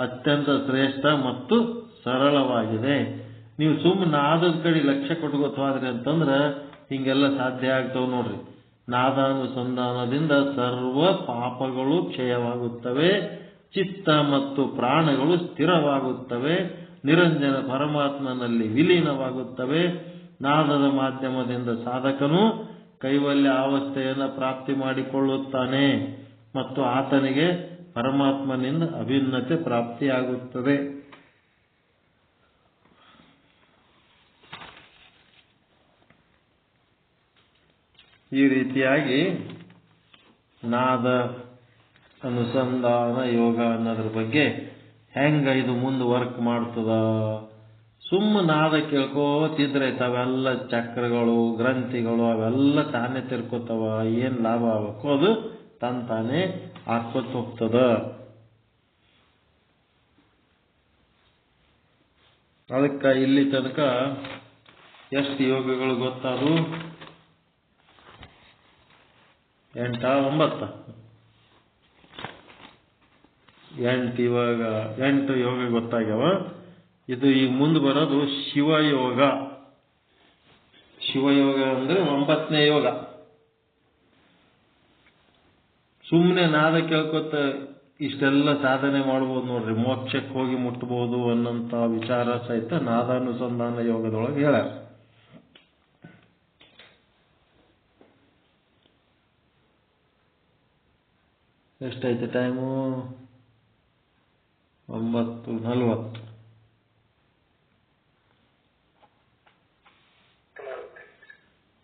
ಅತ್ಯಂತ ಶ್ರೇಷ್ಠ ಮತ್ತು ಸರಳವಾಗಿದೆ. ನೀವು ಸುಮ್ಮನೆ ನಾದದ ಕಡೆ ಲಕ್ಷ್ಯ ಕೊಟ್ಕೋತ ಹೋದ್ರಿ ಅಂತಂದ್ರೆ ಹಿಂಗೆಲ್ಲ ಸಾಧ್ಯ ಆಗ್ತವೆ ನೋಡ್ರಿ. ನಾದಾನುಸಂಧಾನದಿಂದ ಸರ್ವ ಪಾಪಗಳು ಕ್ಷಯವಾಗುತ್ತವೆ, ಚಿತ್ತ ಮತ್ತು ಪ್ರಾಣಗಳು ಸ್ಥಿರವಾಗುತ್ತವೆ, ನಿರಂಜನ ಪರಮಾತ್ಮನಲ್ಲಿ ವಿಲೀನವಾಗುತ್ತವೆ. ನಾದದ ಮಾಧ್ಯಮದಿಂದ ಸಾಧಕನು ಕೈವಲ್ಯ ಅವಸ್ಥೆಯನ್ನು ಪ್ರಾಪ್ತಿ ಮಾಡಿಕೊಳ್ಳುತ್ತಾನೆ ಮತ್ತು ಆತನಿಗೆ ಪರಮಾತ್ಮನಿಂದ ಅಭಿನ್ನತೆ ಪ್ರಾಪ್ತಿಯಾಗುತ್ತದೆ. ಈ ರೀತಿಯಾಗಿ ನಾದ, ಅನುಸಂಧಾನ, ಯೋಗ ಅನ್ನೋದ್ರ ಬಗ್ಗೆ ಹೆಂಗ ಇದು ಮುಂದೆ ವರ್ಕ್ ಮಾಡ್ತದ? ಸುಮ್ಮ ನಾದ ಕೇಳ್ಕೋತಿದ್ರೆ ತಾವೆಲ್ಲ ಚಕ್ರಗಳು, ಗ್ರಂಥಿಗಳು, ಅವೆಲ್ಲ ತಾನೇ ತಿರ್ಕೋತಾವ, ಏನು ಲಾಭ ಆಗಬೇಕು ಅದು ತನ್ ತಾನೇ ಹಾಕೋತ ಹೋಗ್ತದ. ಅದಕ್ಕೆ ಇಲ್ಲಿ ತನಕ ಎಷ್ಟು ಯೋಗಗಳು ಗೊತ್ತಾದು ಎಂಟ, ಒಂಬತ್ತ. ಎಂಟು ಇವಾಗ, ಎಂಟು ಯೋಗ ಗೊತ್ತಾಗ್ಯಾವ. ಇದು ಈಗ ಮುಂದೆ ಬರೋದು ಶಿವಯೋಗ. ಶಿವಯೋಗ ಅಂದ್ರೆ ಒಂಬತ್ತನೇ ಯೋಗ. ಸುಮ್ಮನೆ ನಾದ ಕೇಳ್ಕೊತ ಇಷ್ಟೆಲ್ಲ ಸಾಧನೆ ಮಾಡ್ಬೋದು ನೋಡ್ರಿ. ಮೋಕ್ಷಕ್ಕೆ ಹೋಗಿ ಮುಟ್ಬೋದು ಅನ್ನೋಂಥ ವಿಚಾರ ಸಹಿತ ನಾದಾನುಸಂಧಾನ ಯೋಗದೊಳಗೆ ಹೇಳ್ಯಾರ. ಎಷ್ಟೈತೆ ಟೈಮು ಒಂಬತ್ತು, ನಲ್ವತ್ತು.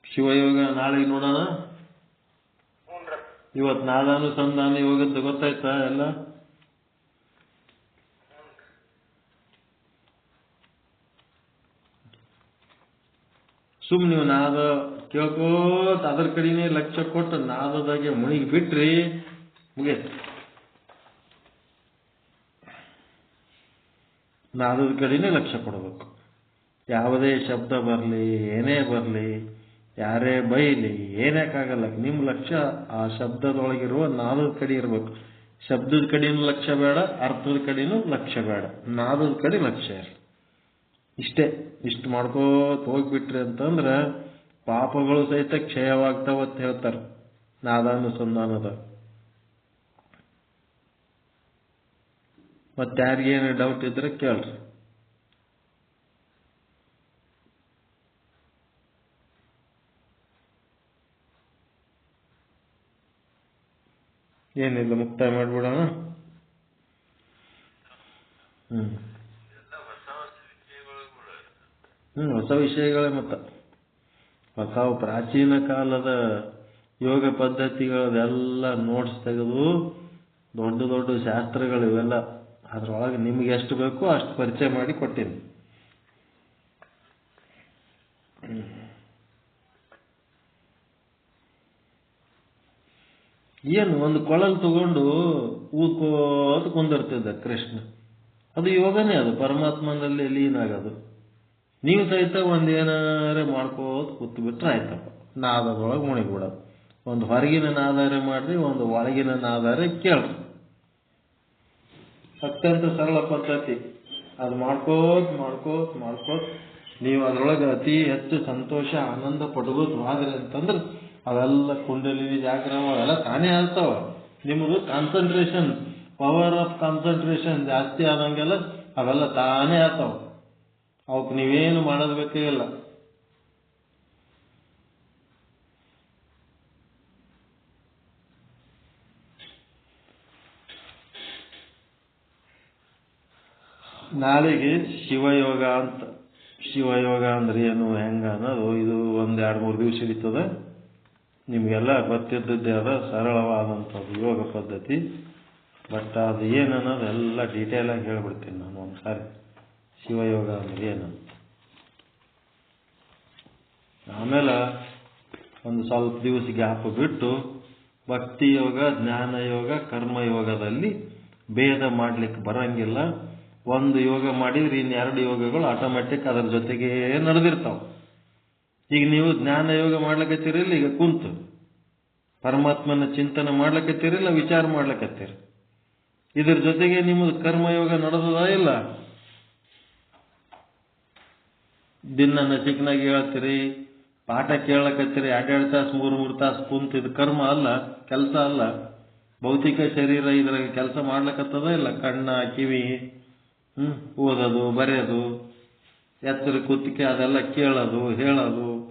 ಶಿವಯೋಗ ನಾಳೆಗೆ ನೋಡೋಣ? ಇವತ್ತು ನಾದಾನುಸಂಧಾನ ಯೋಗದ್ದು ಗೊತ್ತಾಯ್ತಾ ಎಲ್ಲ? ಸುಮ್ ನೀವು ನಾದ ಕೇಳ್ಕೋತ ಅದ್ರ ಕಡೆನೇ ಲಕ್ಷ್ಯ ಕೊಟ್ಟು ನಾದದಾಗೆ ಮುಳುಗಿ ಬಿಟ್ರಿ ಮುಗಿಯತ್ ನಾದದ ಕಡೆನೇ ಲಕ್ಷ್ಯ ಕೊಡಬೇಕು. ಯಾವುದೇ ಶಬ್ದ ಬರಲಿ, ಏನೇ ಬರಲಿ, ಯಾರೇ ಬೈಲಿ ಏನಕ್ಕಾಗಲ್ಲ ನಿಮ್ಮ ಲಕ್ಷ್ಯ ಆ ಶಬ್ದದೊಳಗಿರುವ ನಾದದ ಕಡೆ ಇರಬೇಕು. ಶಬ್ದದ ಕಡೆನೂ ಲಕ್ಷ್ಯ ಬೇಡ, ಅರ್ಥದ ಕಡೆನೂ ಲಕ್ಷ್ಯ ಬೇಡ. ನಾದದ ಕಡೆ ಲಕ್ಷ್ಯ ಇರಲಿ. ಇಷ್ಟೇ, ಇಷ್ಟು ಮಾಡ್ಕೋತ ಹೋಗ್ಬಿಟ್ರಿ ಅಂತಂದ್ರೆ ಪಾಪಗಳು ಸಹಿತ ಕ್ಷಯವಾಗ್ತಾವ ಅಂತ ಹೇಳ್ತಾರೆ. ನಾದಾನುಸಂಧಾನದ ಮತ್ತೆ ಯಾರಿಗೇನು ಡೌಟ್ ಇದ್ರೆ ಕೇಳ್ರಿ. ಏನಿಲ್ಲ ಮುಕ್ತಾಯ ಮಾಡ್ಬಿಡೋಣ? ಹ್ಮ್. ಹ್ಮ್, ಹೊಸ ವಿಷಯಗಳೇ ಮತ್ತ. ಹೊಸ ಪ್ರಾಚೀನ ಕಾಲದ ಯೋಗ ಪದ್ಧತಿಗಳದೆಲ್ಲ ನೋಟ್ಸ್ ತೆಗೆದು ದೊಡ್ಡ ದೊಡ್ಡ ಶಾಸ್ತ್ರಗಳು ಇವೆಲ್ಲ ಅದ್ರೊಳಗೆ ನಿಮ್ಗೆ ಎಷ್ಟು ಬೇಕೋ ಅಷ್ಟು ಪರಿಚಯ ಮಾಡಿ ಕೊಟ್ಟೀನಿ. ಏನು, ಒಂದು ಕೊಳಲ್ ತಗೊಂಡು ಊದ್ಕೋತ ಕುಂದಿರ್ತಿದ್ದ ಕೃಷ್ಣ. ಅದು ಯೋಗನೇ ಅದು, ಪರಮಾತ್ಮನಲ್ಲಿ ಲೀನ್ ಆಗೋದು ನೀವು ಸಹಿತ ಒಂದೇನಾರೇ ಮಾಡ್ಕೋತ ಕೂತು ಬಿಟ್ರೆ ಆಯ್ತಪ್ಪ. ನಾದದೊಳಗೆ ಮುಣಿಬಿಡೋದು ಒಂದು ಹೊರಗಿನ ನಾದಾರೆ ಮಾಡ್ರಿ, ಒಂದು ಒಳಗಿನ ನಾದಾರೆ ಕೇಳ್ರಿ. ಅತ್ಯಂತ ಸರಳ ಪದ್ಧತಿ. ಅದು ಮಾಡ್ಕೋತ ಮಾಡ್ಕೋತ ಮಾಡ್ಕೋತ. ನೀವು ಅದ್ರೊಳಗೆ ಅತಿ ಹೆಚ್ಚು ಸಂತೋಷ, ಆನಂದ ಪಡ್ಕೋತ ಹೋದ್ರಿ ಅಂತಂದ್ರೆ ಅವೆಲ್ಲ ಕುಂಡಲಿನಿ ಜಾಗ್ರಮ ಅವೆಲ್ಲ ತಾನೇ ಆಗ್ತಾವ. ನಿಮ್ಮದು ಕಾನ್ಸಂಟ್ರೇಷನ್ ಪವರ್ ಆಫ್ ಕಾನ್ಸಂಟ್ರೇಷನ್ ಜಾಸ್ತಿ ಆದಂಗೆಲ್ಲ ಅವೆಲ್ಲ ತಾನೇ ಆಗ್ತಾವೆ. ಅವಕ್ಕೆ ನೀವೇನು ಮಾಡೋದು ಬೇಕೇ ಇಲ್ಲ ನಾಳೆಗೆ ಶಿವಯೋಗ ಅಂತ. ಶಿವಯೋಗ ಅಂದ್ರೆ ಏನು, ಹೆಂಗ ಅನ್ನೋದು ಇದು ಒಂದು ಎರಡು ಮೂರು ದಿವಸ ಹಿಡಿತದ. ನಿಮಗೆಲ್ಲ ಗೊತ್ತಿದ್ದದ್ದೇ ಅದ ಸರಳವಾದಂಥದ್ದು ಯೋಗ ಪದ್ಧತಿ. ಬಟ್ ಅದು ಏನು ಎಲ್ಲ ಡೀಟೇಲ್ ಆಗಿ ಹೇಳ್ಬಿಡ್ತೀನಿ ನಾನು ಒಂದ್ಸಾರಿ. ಶಿವಯೋಗ ಅಂದ್ರೆ ಏನಂತ ಆಮೇಲೆ ಒಂದು ಸ್ವಲ್ಪ ದಿವಸ ಗ್ಯಾಪ್ ಬಿಟ್ಟು ಭಕ್ತಿ ಯೋಗ, ಜ್ಞಾನ ಯೋಗ, ಕರ್ಮ ಯೋಗದಲ್ಲಿ ಭೇದ ಮಾಡ್ಲಿಕ್ಕೆ ಬರಂಗಿಲ್ಲ. ಒಂದು ಯೋಗ ಮಾಡಿದ್ರೆ ಇನ್ನೆರಡು ಯೋಗಗಳು ಆಟೋಮ್ಯಾಟಿಕ್ ಅದರ ಜೊತೆಗೆ ನಡೆದಿರ್ತಾವ. ಈಗ ನೀವು ಜ್ಞಾನ ಯೋಗ ಮಾಡ್ಲಕತ್ತೀರಿಲ್ಲ, ಈಗ ಕುಂತು. ಪರಮಾತ್ಮನ ಚಿಂತನೆ ಮಾಡ್ಲಕತ್ತೀರಿಲ್ಲ, ವಿಚಾರ ಮಾಡ್ಲಕತ್ತೀರಿ. ಇದ್ರ ಜೊತೆಗೆ ನಿಮ್ಮದು ಕರ್ಮಯೋಗ ನಡೆದದ ಇಲ್ಲ? ದಿನ ನಸಿಕ್ನಾಗ ಹೇಳ್ತೀರಿ, ಪಾಠ ಕೇಳಕತ್ತೀರಿ, ಎರಡೆರಡು ತಾಸು, ಮೂರು ಮೂರು ತಾಸು ಕುಂತು, ಇದು ಕರ್ಮ ಅಲ್ಲ, ಕೆಲಸ ಅಲ್ಲ. ಭೌತಿಕ ಶರೀರ ಇದ್ರಾಗ ಕೆಲಸ ಮಾಡ್ಲಕ್ಕತ್ತದ ಇಲ್ಲ? ಕಣ್ಣ, ಕಿವಿ. ಹ್ಮ್? ಓದೋದು, ಬರೆಯೋದು, ಎತ್ತರ ಕುತ್ತಿಗೆ ಅದೆಲ್ಲ ಕೇಳೋದು, ಹೇಳೋದು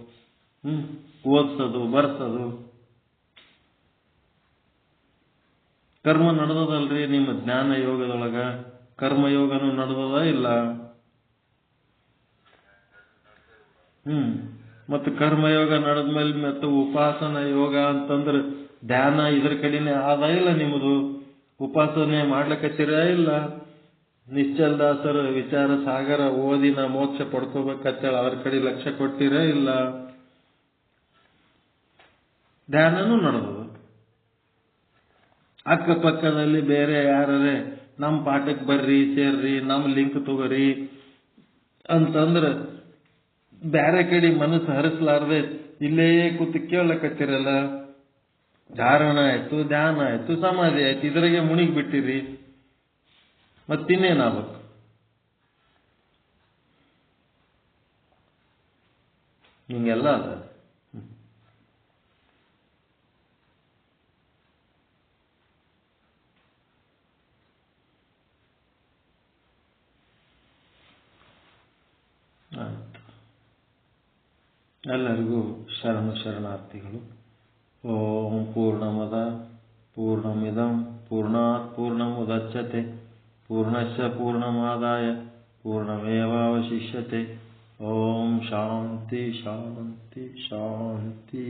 ಹ್ಞೂ ಓದಿಸೋದು, ಬರ್ಸೋದು. ಕರ್ಮ ನಡೆದದಲ್ರಿ ನಿಮ್ಮ ಜ್ಞಾನ ಯೋಗದೊಳಗ? ಕರ್ಮಯೋಗನು ನಡೆದದ ಇಲ್ಲ? ಹ್ಮ್. ಮತ್ತು ಕರ್ಮಯೋಗ ನಡೆದ್ಮೇಲೆ ಮತ್ತೆ ಉಪಾಸನ ಯೋಗ ಅಂತಂದ್ರೆ ಧ್ಯಾನ ಇದ್ರ ಕಡೆನೇ ಆದ ಇಲ್ಲ ನಿಮ್ಮದು ಉಪಾಸನೆ ಮಾಡ್ಲಿಕ್ಕೆ ಇಲ್ಲ? ನಿಶ್ಚಲ್ ದಾಸರ ವಿಚಾರ ಸಾಗರ ಓದಿನ ಮೋಕ್ಷ ಪಡ್ಕೋಬೇಕಂತೇಳಿ ಅದ್ರ ಕಡೆ ಲಕ್ಷ್ಯ ಕೊಟ್ಟಿರ ಇಲ್ಲ? ಧ್ಯಾನನೂ ನಡೆದದು. ಅಕ್ಕಪಕ್ಕದಲ್ಲಿ ಬೇರೆ ಯಾರೇ ನಮ್ಮ ಪಾಠಕ್ಕೆ ಬರ್ರಿ, ಸೇರ್ರಿ ನಮ್ಮ ಲಿಂಕ್ ತಗೋರಿ ಅಂತಂದ್ರ ಬ್ಯಾರೆ ಕಡೆ ಮನಸ್ಸು ಹರಿಸ್ಲಾರ್ದೆ ಇಲ್ಲೇ ಕೂತು ಕೇಳಕತ್ತಿರಲ್ಲ? ಧಾರಣ ಆಯ್ತು, ಧ್ಯಾನ ಆಯ್ತು, ಸಮಾಧಿ ಆಯ್ತು, ಇದ್ರಾಗೆ ಮುಣಿಗ್ ಬಿಟ್ಟಿರಿ ಮತ್ತಿನ್ನೇನಾಗ್ಬೇಕು? ಹಿಂಗೆಲ್ಲ ಅದ ಎಲ್ಲರಿಗೂ ಶರಣ ಶರಣಾರ್ಥಿಗಳು. ಓಂ ಪೂರ್ಣಮದ ಪೂರ್ಣಮಿದಂ ಪೂರ್ಣಾತ್ ಪೂರ್ಣಮುದಚ್ಯತೆ. ಪೂರ್ಣಸ್ಯ ಪೂರ್ಣಮಾದಾಯ ಪೂರ್ಣಮೇವಾವಶಿಷ್ಯತೆ ಓಂ ಶಾಂತಿ ಶಾಂತಿ ಶಾಂತಿ